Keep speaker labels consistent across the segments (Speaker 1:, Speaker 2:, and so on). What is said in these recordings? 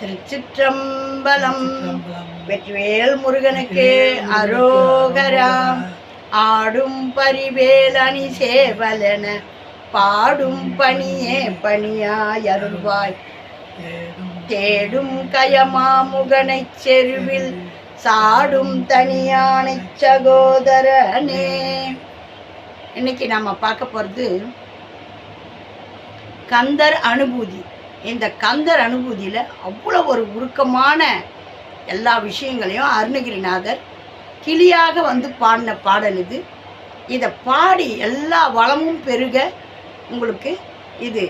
Speaker 1: திருச்சிற்றம்பலம். வெற்றிவேல் முருகனுக்கு அரோகராம் ஆடும் பரிவேல் அணி சேவலென பாடும் பணியே பணியாய் அருள்வாய் தேடும் கயமாமுகனைச் செருவில் சாடும் தனியானைச் சகோதரனே. இன்னைக்கு நாம பார்க்க போகிறது கந்தர் அனுபூதி. இந்த கந்தர் அனுபூதியில் அவ்வளோ ஒரு உருக்கமான எல்லா விஷயங்களையும் அருணகிரிநாதர் கிளியாக வந்து பாடின பாடல் இது. இதை பாடி எல்லா வளமும் பெருக உங்களுக்கு இது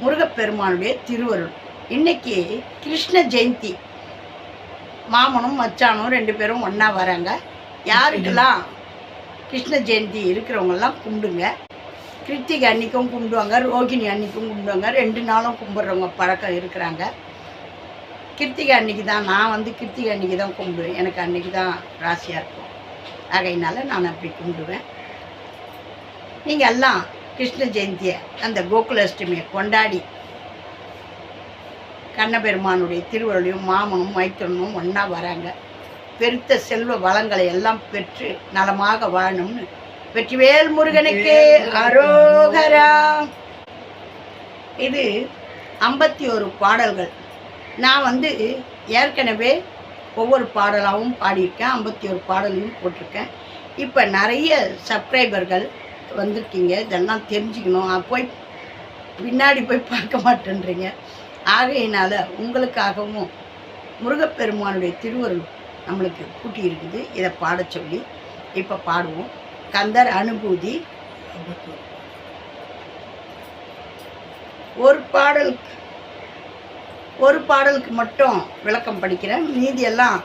Speaker 1: முருகப்பெருமானுடைய திருவருள். இன்னைக்கு கிருஷ்ண ஜெயந்தி. மாமனும் மச்சானும் ரெண்டு பேரும் ஒன்றா வராங்க. யாருக்கெல்லாம் கிருஷ்ண ஜெயந்தி இருக்கிறவங்கெல்லாம் கும்பிடுங்க. கிருத்திகை அன்னைக்கும் கும்பிடுவாங்க ரோகிணி அன்னைக்கும் கும்பிடுவாங்க. ரெண்டு நாளும் கும்பிட்றவங்க பழக்கம் இருக்கிறாங்க. கிருத்திகை அன்னைக்கு தான் நான் வந்து கிருத்திகை அன்னைக்கு தான் கும்பிடுவேன். எனக்கு அன்னைக்கு தான் ராசியாக இருக்கும். ஆகையினால நான் அப்படி கும்பிடுவேன். நீங்கள் எல்லாம் கிருஷ்ண ஜெயந்தியை அந்த கோகுலாஷ்டமியை கொண்டாடி கண்ணபெருமானுடைய திருவருளையும் மாமனும் மைத்தனும் ஒன்றா வராங்க. பெருத்த செல்வ வளங்களை எல்லாம் பெற்று நலமாக வாழணும்னு வெற்றிவேல் முருகனுக்கு அரோகரா. இது ஐம்பத்தி ஒரு பாடல்கள். நான் வந்து ஏற்கனவே ஒவ்வொரு பாடலாகவும் பாடியிருக்கேன் ஐம்பத்தி ஒரு பாடலையும் போட்டிருக்கேன். இப்போ நிறைய சப்ஸ்கிரைபர்கள் வந்திருக்கீங்க இதெல்லாம் தெரிஞ்சுக்கணும். போய் பின்னாடி போய் பார்க்க மாட்டேன்றீங்க. ஆகையினால் உங்களுக்காகவும் முருகப்பெருமானுடைய திருவருள் நம்மளுக்கு கூட்டியிருக்குது. இதை பாடச் சொல்லி இப்போ பாடுவோம். கந்தர் அனுபூதி. ஒரு பாடல் ஒரு பாடலுக்கு மட்டும் விளக்கம் படிக்கிறேன். மீதி எல்லாம்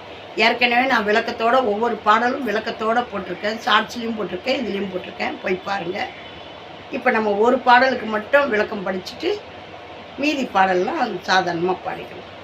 Speaker 1: ஏற்கனவே நான் விளக்கத்தோட ஒவ்வொரு பாடலும் விளக்கத்தோட போட்டிருக்கேன். ஷார்ட்ஸ்லேயும் போட்டிருக்கேன் இதுலேயும் போட்டிருக்கேன். போய் பாருங்கள் இப்போ நம்ம ஒரு பாடலுக்கு மட்டும் விளக்கம் படிச்சுட்டு மீதி பாடல்லாம் சாதாரணமாக பாடிக்கலாம்.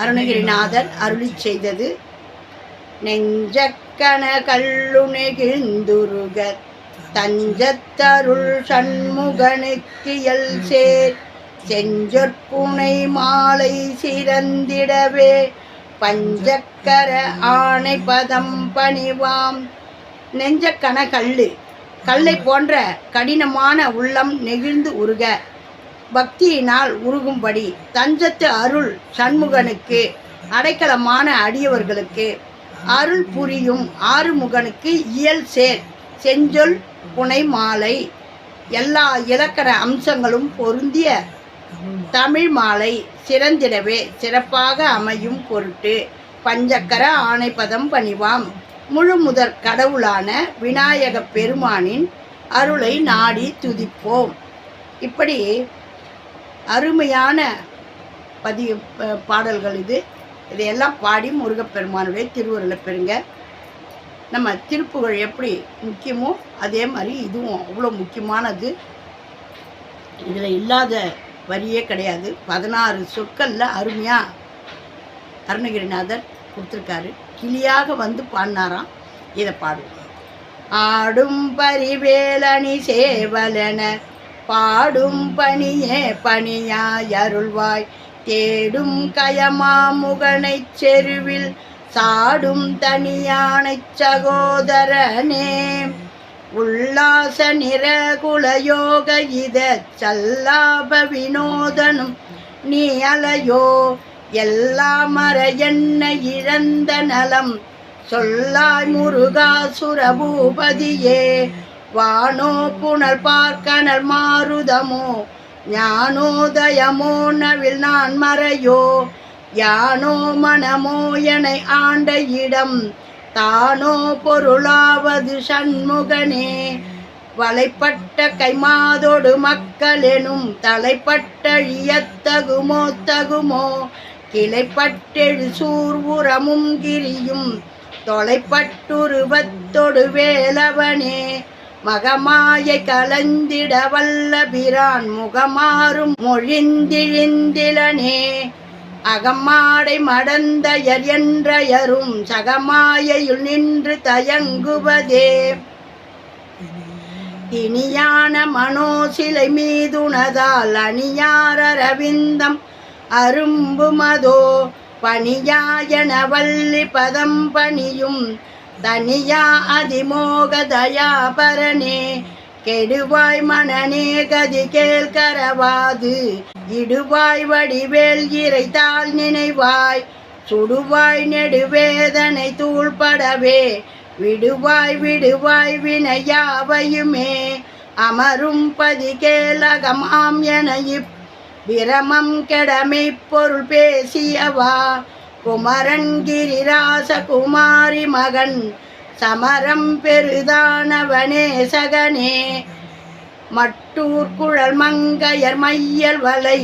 Speaker 1: அருணகிரிநாதர் அருளி செய்தது. நெஞ்சக்கன கல்லுணெகிழ்ந்துருக தஞ்சத்தருள் சண்முகனுக்கியல் சேர். செஞ்சொற்புனை மாலை சிறந்திடவே பஞ்சக்கர ஆணை பதம் பணிவாம். நெஞ்சக்கன கல்லு கல்லை போன்ற கடினமான உள்ளம் நெகிழ்ந்து உருக பக்தியினால் உருகும்படி தஞ்சத்து அருள் சண்முகனுக்கு அடைக்கலமான அடியவர்களுக்கு அருள் புரியும் ஆறுமுகனுக்கு இயல் சேர் செஞ்சொல் புனை மாலை எல்லா இலக்கண அம்சங்களும் பொருந்திய தமிழ் மாலை சிறந்திடவே சிறப்பாக அமையும் பொருட்டு பஞ்சக்கர ஆணைப்பதம் பணிவாம். முழு முதற் கடவுளான விநாயக பெருமானின் அருளை நாடி துதிப்போம். இப்படி அருமையான பதி பாடல்கள் இது. இதையெல்லாம் பாடி முருகப்பெருமானுடைய திருவருளை பெறுங்க. நம்ம திருப்புகழ் எப்படி முக்கியமோ அதே மாதிரி இதுவும் அவ்வளோ முக்கியமானது. இதில் இல்லாத வரியே கிடையாது. பதினாறு சொற்களில் அருமையாக அருணகிரிநாதர் கொடுத்துருக்காரு. கிளியாக வந்து பாடினாராம். இதை பாடுவோம். ஆடும் பரிவேலணி சேவலன பாடும் பணியே பணியாய் அருள்வாய் தேடும் கயமாமுகனை செருவில் சாடும் தனியானை சகோதரனே. உல்லாச நிறகுலயோக இத சல்லாப வினோதனும் நீ அலையோ. எல்லா மர என்ன இழந்த நலம் சொல்லாய் முருகா சுரபூபதியே. வானோ புனல் பார்க்கனல் மாறுதமோ ஞானோதயமோ நவில் நான் மறையோ யானோ மனமோ எனை ஆண்ட இடம் தானோ பொருளாவது சண்முகனே. வலைப்பட்ட கைமாதோடு மக்களெனும் தலைப்பட்ட இயத்தகுமோ தகுமோ கிளைப்பட்டெழு சூர்வுரமும் கிரியும் தொலைப்பட்டுருவத்தொடு வேலவனே. மகமாயை கலந்திட வல்ல பிரான் முகமாறும் மொழிந்திழிந்திலனே. அகமாடை மடந்தயர் என்றயரும் சகமாயையுள் நின்று தயங்குவதே. இனியான மனோசிலை மீதுனதால் அணியார ரவிந்தம் அரும்புமதோ. பணியாயன வள்ளி பதம் பணியும் தனியா அதிமோக தயாபரணே கெடுவாய் மனநே கதி கேள் கரவாது இடுவாய் வடிவேல் இறைத்தால் நினைவாய் சுடுவாய் நெடுவேதனை தூள்படவே. விடுவாய் விடுவாய் வினையாவையுமே அமரும் பதி கேலகமாம் என இப் பிரமம் கெடமை பொருள் பேசியவா. குமரன் கிரிராச குமாரி மகன் சமரம் பெருதானவனே சகனே. மட்டூர் குழல் மங்கையர் மையல் வலை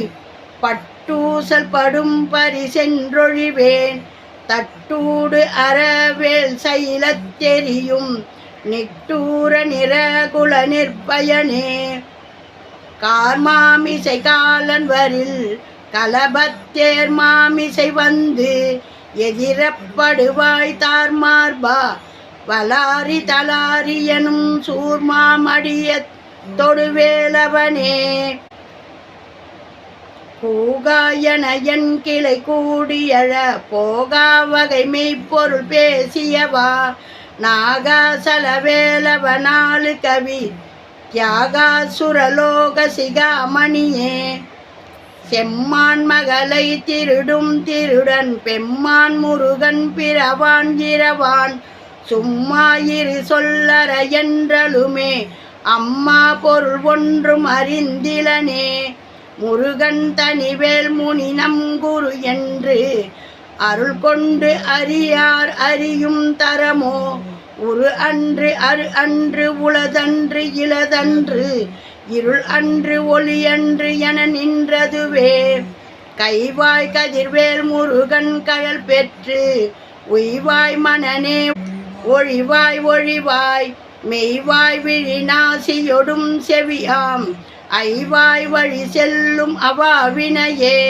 Speaker 1: பட்டூசல் படும் பரிசென்றொழிவேன் தட்டூடு அறவேல் சைலத்தெரியும் நிட்டூர நிறகுல நிற்பயனே. கார்மாமிசை காலன் வரில் கலபத்தேர் மாமிசை வந்து எதிரப்படுவாய் தார்மார்பா வலாரி தலாரி எனும் சூர்மாமடிய தொடுவேலவனே. கூகாயன என் கிளை கூடியழ போகா வகை மெய்ப்பொருள் பேசியவா. நாகாசல வேலவனாலு கவி தியாகாசுரலோக சிகாமணியே. செம்மான் மகளை திருடும் திருடன் பெம்மான் முருகன் பிறவான் இரவான். சும்மா இரு சொல்லற என்றலுமே அம்மா பொருள் ஒன்றும் அறிந்திலனே. முருகன் தனிவேல் முனி குரு என்று அருள் கொண்டு அறியார் அறியும் தரமோ உரு அன்று அரு அன்று உளதன்று இளதன்று இருள் அன்று ஒளி அன்று என நின்றதுவே. கைவாய் கதிர்வேல் முருகன் கழல் பெற்று உய்வாய் மனநே ஒழிவாய் ஒழிவாய் மெய்வாய் விழிநாசியொடும் செவியாம் ஐவாய் வழி செல்லும் அவாவினையே.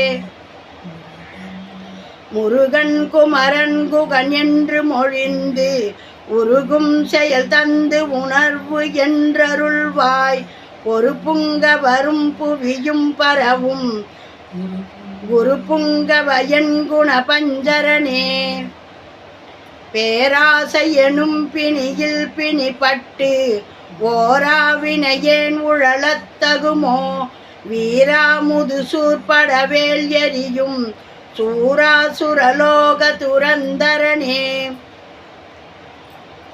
Speaker 1: முருகன் குமரன் குகன் என்று மொழிந்து உருகும் செயல் தந்து உணர்வு என்றருள்வாய். ஒரு புங்க வரும் புவியும் பரவும். குரு புங்கவயன் குண பஞ்சரனே. பேராசை எனும் பிணியில் பிணிப்பட்டு ஓராவினையேன் உழலத்தகுமோ வீராமுது சூர்படவேல் எரியும். சூராசுரலோக துரந்தரனே.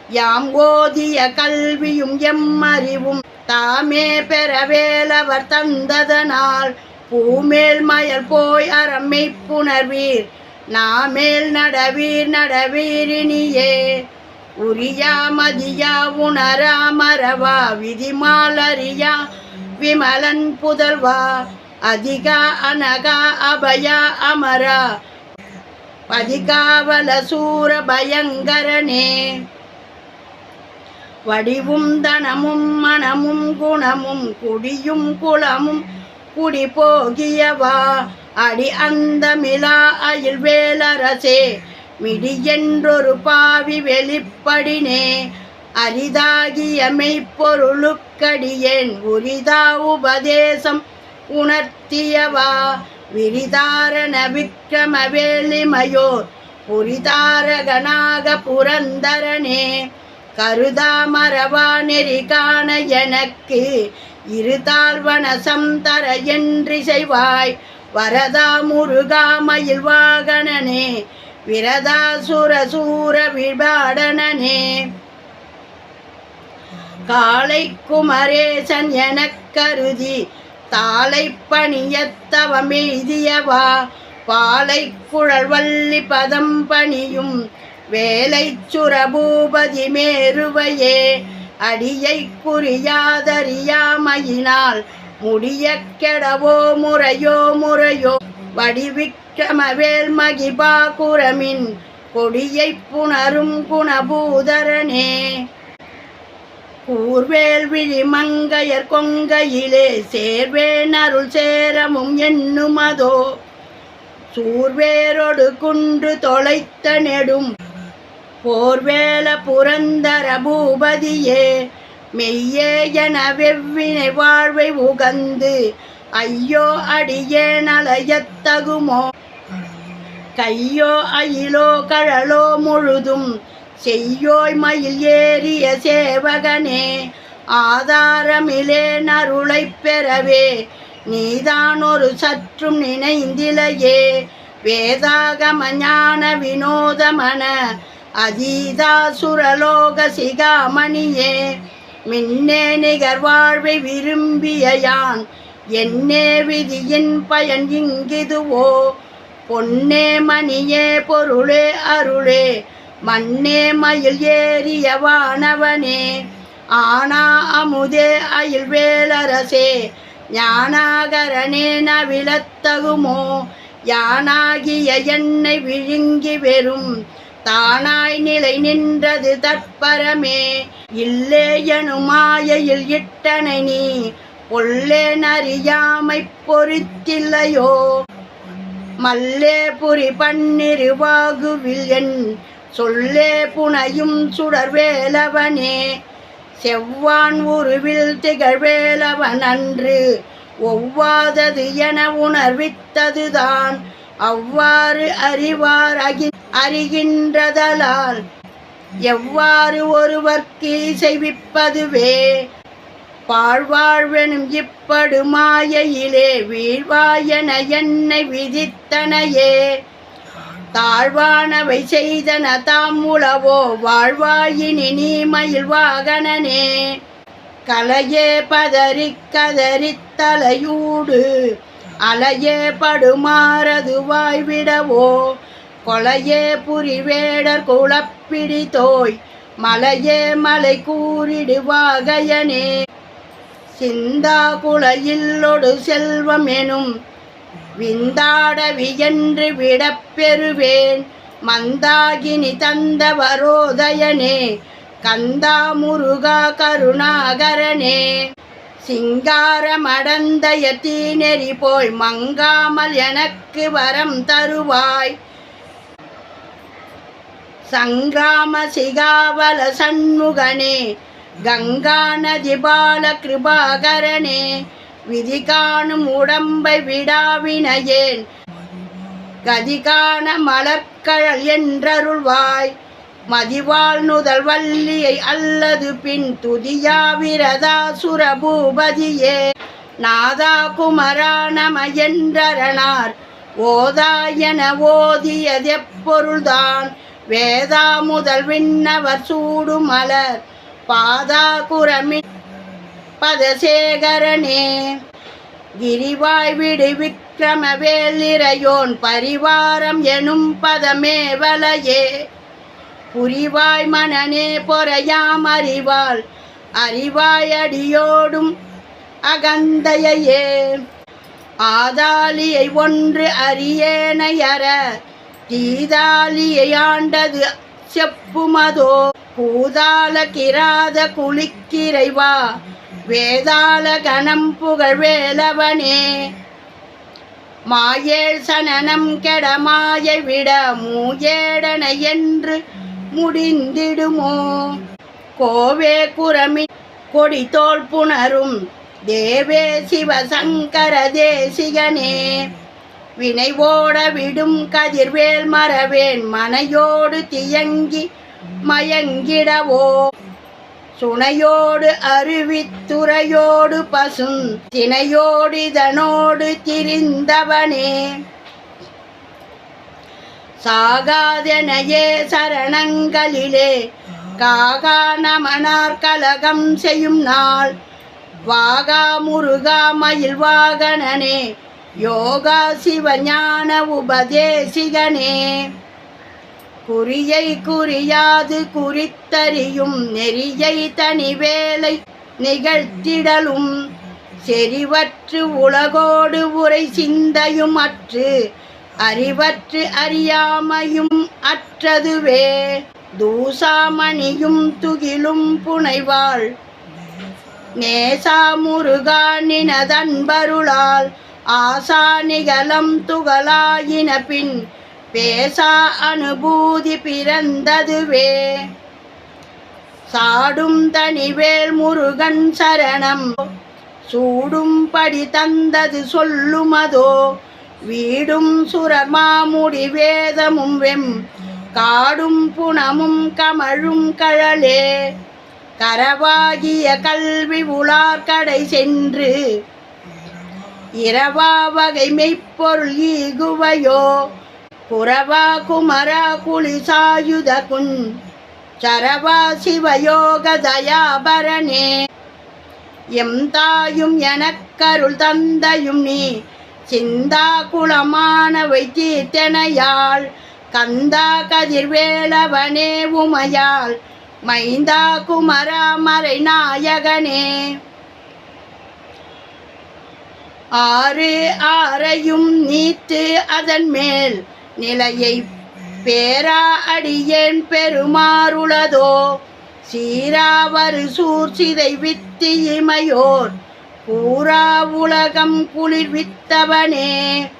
Speaker 1: யாம் ஓதிய கல்வியும் எம் அறிவும் தாமே பெறவேலவர் தந்ததனால். பூமேல் மயல் போய் அறமை புணர்வீர். நாமேல் நடவீர் நடவீரினியே உரியா மதியா உணரா மறவா விதிமாலரியா விமலன் புதல்வா. அதிகா அனகா அபயா அமரா. பதிகாவல சூர பயங்கரனே. வடிவும் தனமும் மனமும் குணமும் குடியும் குளமும் குடி போகியவா? அடி அந்த மிலா அயில் வேலரசே மிடி என்றொரு பாவி வெளிப்படினே அரிதாகிய மெய்ப்பொருளுக்கடியேன் உரிதா உபதேசம் உணர்த்தியவா? விரிதாரண விக்ரம வேலிமயோர் புரிதாரகனாக புரந்தரனே கருதா மரவா நெறி காண எனக்கு. இருதாழ்வனசம் தர என்று செய்வாய் வரதா முருகா மயில் வாகனனே. விரதா சுர சூர விபாடனனே. காளை குமரேசன் எனக் கருதி தாளை பணியத்தவமெய்தியவா பாலை குழல் வள்ளி பதம் பணியும் வேலை சுரபூபதி மேருவையே அடியை குறியாதறியாமையினால் முடிய கெடவோ முறையோ முறையோ வடிவிக்கமவேல் மகிபா குரமின் கொடியை புணரும் குணபூதரனே. கூர்வேல் விழி மங்கையர் கொங்கையிலே சேர்வேன் அருள் சேரமும் எண்ணுமதோ சூர்வேரொடு குன்று தொலைத்த நெடும் போர்வேல புரந்தர பூபதியே மெய்யே என வெவ்வினை வாழ்வை உகந்து ஐயோ அடியே நலையத்தகுமோ கையோ அயிலோ கழலோ முழுதும் செய்யோய் மயில் ஏறிய சேவகனே ஆதாரமிலே நருளை பெறவே நீதான் ஒரு சற்றும் நினைந்திலையே வேதாகம ஞான வினோதமன அதீதா சுரலோக சிகாமணியே மின்னே நிகர் வாழ்வை விரும்பிய யான் என்னே விதியின் பயன் இங்கிதுவோ பொன்னே மணியே பொருளே அருளே மண்ணே மயில் ஏறிய வானவனே ஆனா அமுதே அயில் வேலரசே ஞானாகரனே நவிழத்தகுமோ யானாகிய என்னை விழுங்கி வெறும் தானாய் நிலை நின்றது தற்பரமே. இல்லே மாயையில் இட்டனை நீ பொல்லே நறியாமை பொறித்தில்லையோ. மல்லே புரி பன்னிருவாகுவில் என் சொல்லே புனையும் சுடர்வேலவனே. செவ்வான் உருவில் திகழ்வேலவன் அன்று ஒவ்வாதது என உணர்வித்ததுதான். அவ்வாறு அறிவார் அகி அறிகின்றதலால் எவ்வாறு ஒருவர்க்கு செய்விப்பதுவே பாழ்வாழ்வெனும் இப்படு மாயையிலே வீழ்வாயன என்னை விதித்தனையே. தாழ்வானவை செய்தன தாம் உளவோ வாழ்வாயினி நீ வாகனனே. கலையே பதறி கதறி தலையூடு அலையே படுமாறது வாய்விடவோ கொலையே புரிவேடர் குளப்பிடி தோய் மலையே மலை கூறிடுவாகையனே. சிந்தா குலையில்லொடு செல்வம் எனும் விந்தாட வியன்று விடப்பெறுவேன் மந்தாகினி தந்த வரோதயனே. கந்தா முருகா கருணாகரனே. சிங்காரமடந்தய தீநெறி போய் மங்காமல் எனக்கு வரம் தருவாய் சங்கிராம சிகாவல சண்முகனே கங்கா நதி பால கிருபாகரனே விதி காணும் உடம்பை விடாவினையேன். கதிகான மலர்கழல் என்றருள்வாய் மதிவாள் நுதல் வள்ளியை அல்லது பின் துதியா விரதா சுரபூபதியே நாதா குமரா நம என்றரணார் ஓதாயன ஓதியதெப்பொருள்தான். வேதா முதல் விண்ணவர் சூடு மலர் பாதா குரமி பதசேகரனே. கிரிவாய் விடு விக்ரம வேலிரையோன் பரிவாரம் எனும் பதமே வலையே. புரிவாய் மனநே பொறையாம் அறிவாள் அறிவாய் அடியோடும் அகந்தையே ஆதாலியை ஒன்று அரியேனையற அற தீதாலியை ஆண்டது செப்புமதோ பூதால கிராத குளிக்கிறைவா வேதாள கணம் புகழ் வேலவனே மாயேள் சனனம் கெட மாயை விட மூயேடன என்று முடிந்திடுமோ? கோவே குரமி கொடி தோல் புணரும் தேவே சிவசங்கர தேசிகனே. வினை ஓட விடும் கதிர்வேல் மறவேன் மனையோடு தியங்கி மயங்கிடவோ. சுனையோடு அருவித்துறையோடு பசும் தினையோடு இதனோடு திரிந்தவனே. சாகாதனையே சரணங்களிலே காகா நமனார் கலகம் செய்யும் நாள். வாகா முருகா மயில் வாகனனே யோகா சிவஞான உபதேசிகனே. குறியை குறியாது குறித்தறியும் நெறியை தனி வேலை நிகழ்த்திடலும். செறிவற்று உலகோடு உரை சிந்தையும் அற்று அறிவற்று அறியாமையும் அற்றதுவே. தூசாமணியும் துகிலும் புனைவாள் நேசா முருகானினதன்பருளால் ஆசா நிகழம் துகளாயின பின் பேசா அனுபூதி பிறந்ததுவே. சாடும் தனிவேல் முருகன் சரணம். சூடும்படி தந்தது சொல்லுமதோ. வீடும் சுரமாமுடி வேதமும் வெம். காடும் புணமும் கமழும் கழலே. கரவாகிய கல்வி உலார் கடை சென்று இரவா வகை மெய்ப்பொருள் ஈகுவையோ புறவா குமரா குளிசாயுத குன் சரவா சிவயோக தயாபரணே எம் தாயும் எனக்கருள் தந்தையும் நீ சிந்தா குளமானவை தீர்த்தனையாள் கந்தா கதிர்வேளவனே உமையாள் மைந்தா குமரா மறை நாயகனே ஆறு ஆறையும் நீத்து அதன் மேல். நிலையை பேரா அடியேன் பெருமாறுளதோ. சீராவரு சூர்சிதை வித்து இமையோர். பூரா உலகம் குளிர்வித்தவனே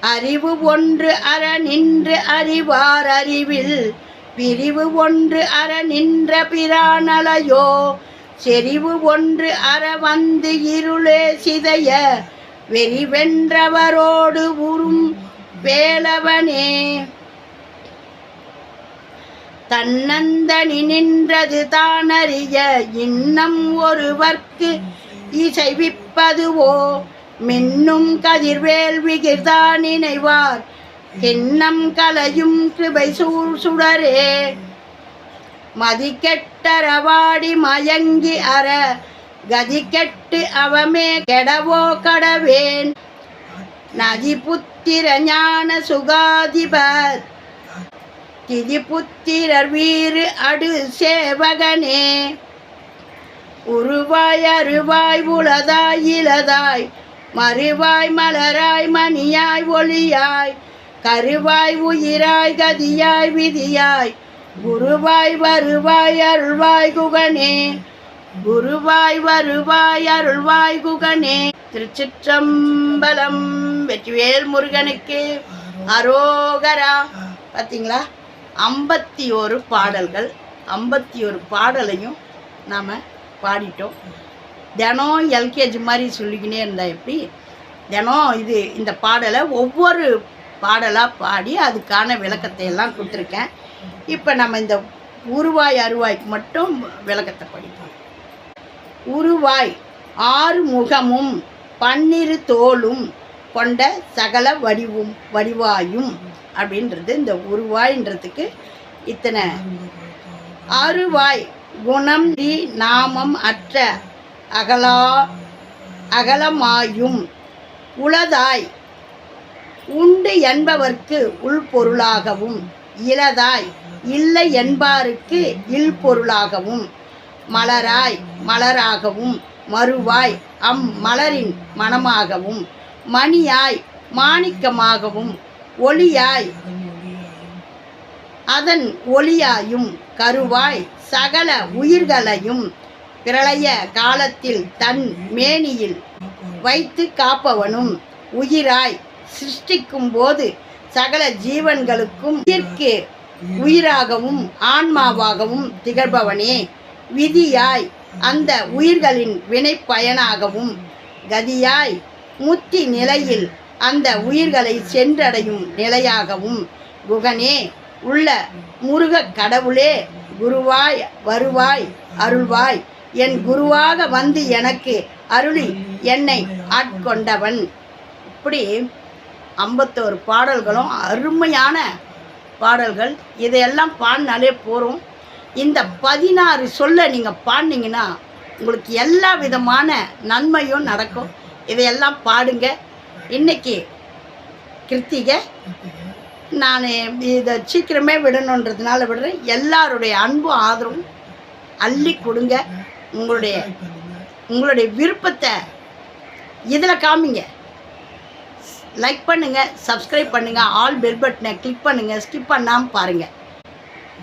Speaker 1: அறிவு ஒன்று அற நின்று அறிவார் அறிவில். பிரிவு ஒன்று அற நின்ற பிரானலையோ. செறிவு ஒன்று அற வந்து இருளே சிதைய வெறிவென்றவரோடு உறும் வேலவனே. தன்னந்தனி நின்றது தானறிய இன்னம் ஒருவர்க்கு இசைவிப்பதுவோ? மின்னும் கதிர்வேல் விகிர்தா நினைவார் கிண்ணம் கலையும் கிருபை சூழ் சுடரே. கட்டரவாடி மயங்கி அற கதி கெட்டு அவமே கெடவோ கடவேன். நதி புத்திர ஞான சுகாதிபர் திதி புத்திரர் வீறு அடு சேவகனே. உருவாய் அருவாய் உளதாய் இலதாய் மறுவாய் மலராய் மணியாய் ஒளியாய் கருவாய் உயிராய் கதியாய் விதியாய் குருவாய் வருவாய் அருள்வாய் குகனே. குருவாய் வருவாய் அருள்வாய் குகனே. திருச்சிற்றம்பலம் வெற்றிவேல் முருகனுக்கு அரோகரா. பார்த்தீங்களா ஐம்பத்தி ஒரு பாடல்கள். ஐம்பத்தி ஒரு பாடலையும் நாம் பாடிட்டோம். தினம் எல்கேஜி மாதிரி சொல்லிக்கினே இருந்தால் எப்படி? தினம் இது இந்த பாடலை ஒவ்வொரு பாடலாக பாடி அதுக்கான விளக்கத்தை எல்லாம் கொடுத்துருக்கேன். இப்போ நம்ம இந்த உருவாய் அருவாய்க்கு மட்டும் விளக்கத்தை படிப்போம். உருவாய் ஆறு முகமும் பன்னிரு தோளும் கொண்ட சகல வடிவும் வடிவாயும் அப்படின்றது இந்த உருவாய்ன்றதுக்கு இத்தனை. அருவாய் குணம் நீ நாமம் அற்ற அகலா அகலமாயும் உளதாய் உண்டு என்பவர்க்கு உள்பொருளாகவும் இளதாய் இல்லை என்பாருக்கு இல்பொருளாகவும் மலராய் மலராகவும் மறுவாய் அம் மலரின் மனமாகவும் மணியாய் மாணிக்கமாகவும் ஒளியாய் அதன் ஒளியாயும் கருவாய் சகல உயிர்களையும் பிரளய காலத்தில் தன் மேனியில் வைத்து காப்பவனும் உயிராய் சிருஷ்டிக்கும் போது சகல ஜீவன்களுக்கும் உயிர்க்கு உயிராகவும் ஆன்மாவாகவும் திகழ்பவனே விதியாய் அந்த உயிர்களின் வினைப்பயனாகவும் கதியாய் முத்தி நிலையில் அந்த உயிர்களை சென்றடையும் நிலையாகவும். குகனே உள்ள முருகக் கடவுளே குருவாய் வருவாய் அருள்வாய். என் குருவாக வந்து எனக்கு அருளி என்னை ஆட்கொண்டவன். இப்படி ஐம்பத்தோரு பாடல்களும் அருமையான பாடல்கள் இதையெல்லாம் பாடினாலே போகிறோம் இந்த பதினாறு சொல்ல நீங்கள் பாடினீங்கன்னா உங்களுக்கு எல்லா விதமான நன்மையும் நடக்கும். இதையெல்லாம் பாடுங்க. இன்னைக்கு கிருத்திகை நான் இதை சீக்கிரமே விடணுன்றதுனால விடுறேன். எல்லாருடைய அன்பும் ஆதரவும் அள்ளி கொடுங்க. உங்களுடைய உங்களுடைய விருப்பத்தை இதில் காமிங்க. லைக் பண்ணுங்கள் சப்ஸ்கிரைப் பண்ணுங்கள் ஆல் பெல் பட்டனை கிளிக் பண்ணுங்கள் ஸ்கிப் பண்ணாமல் பாருங்கள்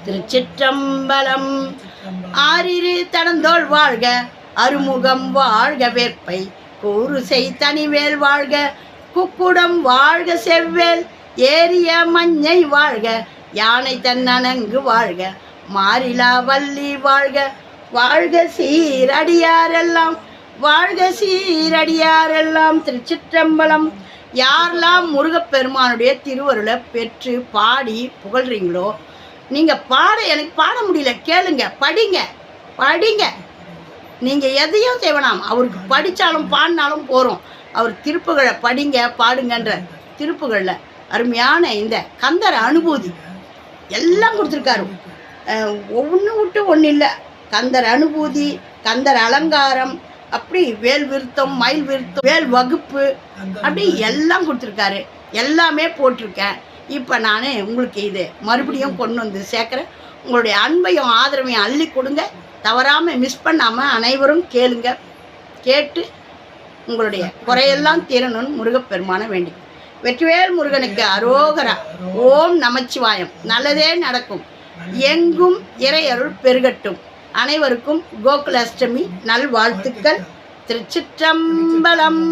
Speaker 1: திருச்சிற்றம்பலம் ஆறிரு தடந்தோள் வாழ்க அருமுகம் வாழ்க வேற்பை கூறுசை தனிவேல் வாழ்க குக்குடம் வாழ்க செவ்வேல் ஏரிய மஞ்சை வாழ்க யானை தன்னனங்கு வாழ்க மாறிலா வள்ளி வாழ்க வாழ்க சீரடியாரெல்லாம் வாழ்க சீரடியாரெல்லாம் திருச்சிற்றம்பலம் யாரெல்லாம் முருகப்பெருமானுடைய திருவருளை பெற்று பாடி புகழ்றீங்களோ நீங்கள் பாட எனக்கு பாட முடியல கேளுங்க படிங்க படிங்க. நீங்கள் எதையும் செய்வனாம் அவருக்கு படித்தாலும் பாடினாலும் போகிறோம் அவர் திருப்புகளை படிங்க பாடுங்கன்ற திருப்புகளில். அருமையான இந்த கந்தர் அனுபூதி. எல்லாம் கொடுத்துருக்காரு. ஒன்று விட்டு ஒன்றும் இல்லை. கந்தர் அனுபூதி கந்தர் அலங்காரம் அப்படி வேல் விருத்தம் மயில் விருத்தம் வேல் வகுப்பு அப்படி எல்லாம் கொடுத்துருக்காரு. எல்லாமே போட்டிருக்கேன். இப்போ நான் உங்களுக்கு இது மறுபடியும் கொண்டு வந்து சேர்க்குறேன். உங்களுடைய அன்பையும் ஆதரவையும் அள்ளி கொடுங்க. தவறாமல் மிஸ் பண்ணாமல் அனைவரும் கேளுங்க. கேட்டு உங்களுடைய குறையெல்லாம் தீரணும்னு முருகப்பெருமான வேண்டி. வெற்றிவேல் முருகனுக்கு அரோகரா. ஓம் நமச்சிவாயம். நல்லதே நடக்கும். எங்கும் இறையருள் பெருகட்டும். அனைவருக்கும் கோகுலாஷ்டமி நல்வாழ்த்துக்கள். திருச்சிற்றம்பலம்.